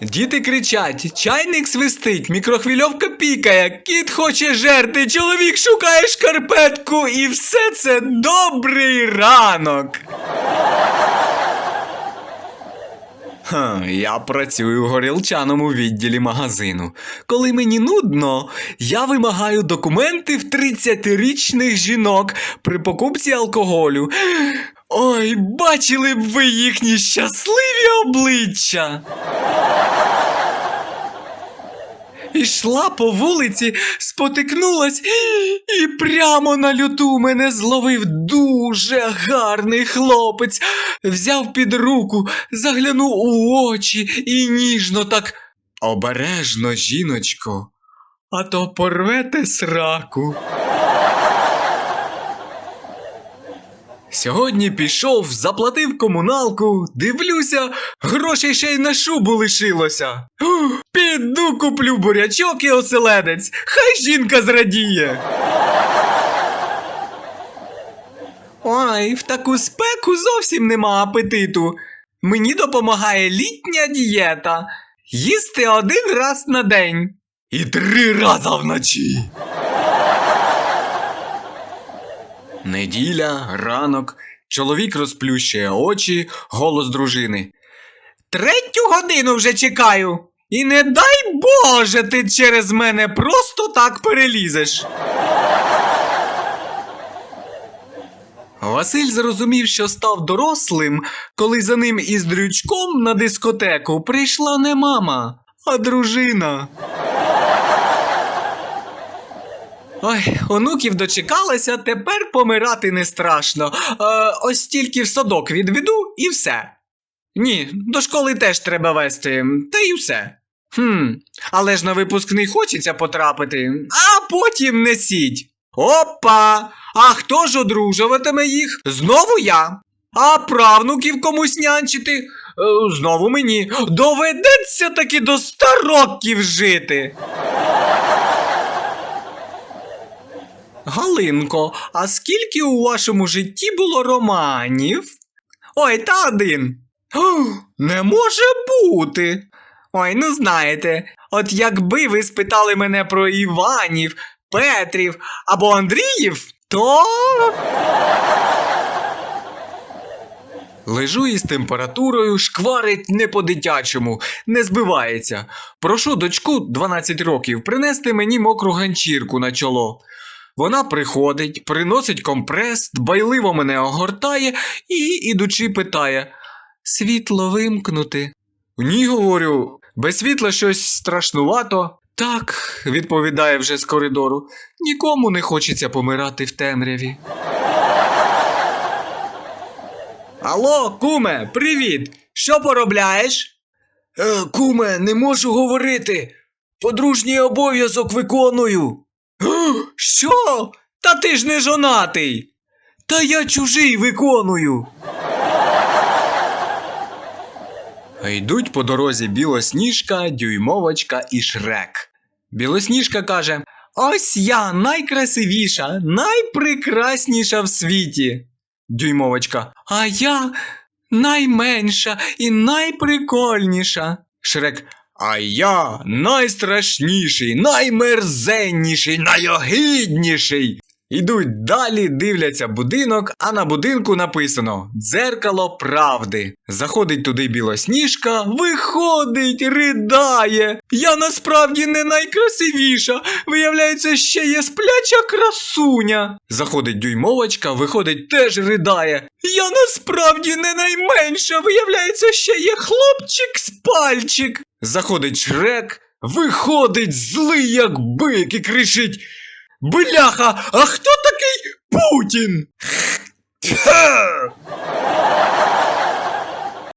Діти кричать, чайник свистить, мікрохвильовка пікає, кіт хоче жерти, чоловік шукає шкарпетку, і все це добрий ранок. Ха, я працюю горілчаном горілчаному відділі магазину. Коли мені нудно, я вимагаю документи в 30-річних жінок при покупці алкоголю. Ой, бачили б ви їхні щасливі обличчя. Ішла по вулиці, спотикнулась і прямо на люту мене зловив дуже гарний хлопець. Взяв під руку, заглянув у очі і ніжно так обережно, жіночко, а то порвете сраку. Сьогодні пішов, заплатив комуналку, дивлюся, грошей ще й на шубу лишилося. Піду куплю бурячок і оселедець, хай жінка зрадіє. Ой, в таку спеку зовсім нема апетиту. Мені допомагає літня дієта. Їсти один раз на день. І три рази вночі. Неділя, ранок, чоловік розплющує очі, голос дружини. Третю годину вже чекаю. І не дай Боже, ти через мене просто так перелізеш. Василь зрозумів, що став дорослим, коли за ним із дрючком на дискотеку прийшла не мама, а дружина. Ой, онуків дочекалася, тепер помирати не страшно. Е, ось тільки в садок відведу і все. Ні, до школи теж треба вести, та й все. Хм, але ж на випускний хочеться потрапити, а потім несіть. Опа! А хто ж одружуватиме їх? Знову я. А правнуків комусь нянчити? Е, Знову мені. Доведеться таки до ста років жити. Галинко, а скільки у вашому житті було романів? Ой, та один. Не може бути. Ой, ну знаєте, от якби ви спитали мене про Іванів, Петрів або Андріїв, то. Лежу із температурою, шкварить не по-дитячому, не збивається. Прошу дочку 12 років принести мені мокру ганчірку на чоло. Вона приходить, приносить компрес, дбайливо мене огортає і, ідучи, питає: Світло вимкнути. Ні, говорю, без світла щось страшнувато. Так, відповідає вже з коридору. Нікому не хочеться помирати в темряві. Алло, куме, привіт! Що поробляєш? Е, куме, не можу говорити. Подружній обов'язок виконую. Що? Та ти ж не жонатий. Та я чужий виконую. А йдуть по дорозі білосніжка, дюймовочка і шрек. Білосніжка каже: Ось я найкрасивіша, найпрекрасніша в світі. Дюймовочка, а я найменша і найприкольніша. Шрек, а я найстрашніший, наймерзенніший, найогидніший. Ідуть далі, дивляться будинок, а на будинку написано Дзеркало правди. Заходить туди білосніжка, виходить, ридає. Я насправді не найкрасивіша. Виявляється, ще є спляча красуня. Заходить дюймовочка, виходить, теж ридає. Я насправді не найменша. Виявляється, ще є хлопчик з пальчик. Заходить шрек, виходить злий, як бик, і кричить. Бляха, а хто такий Путін?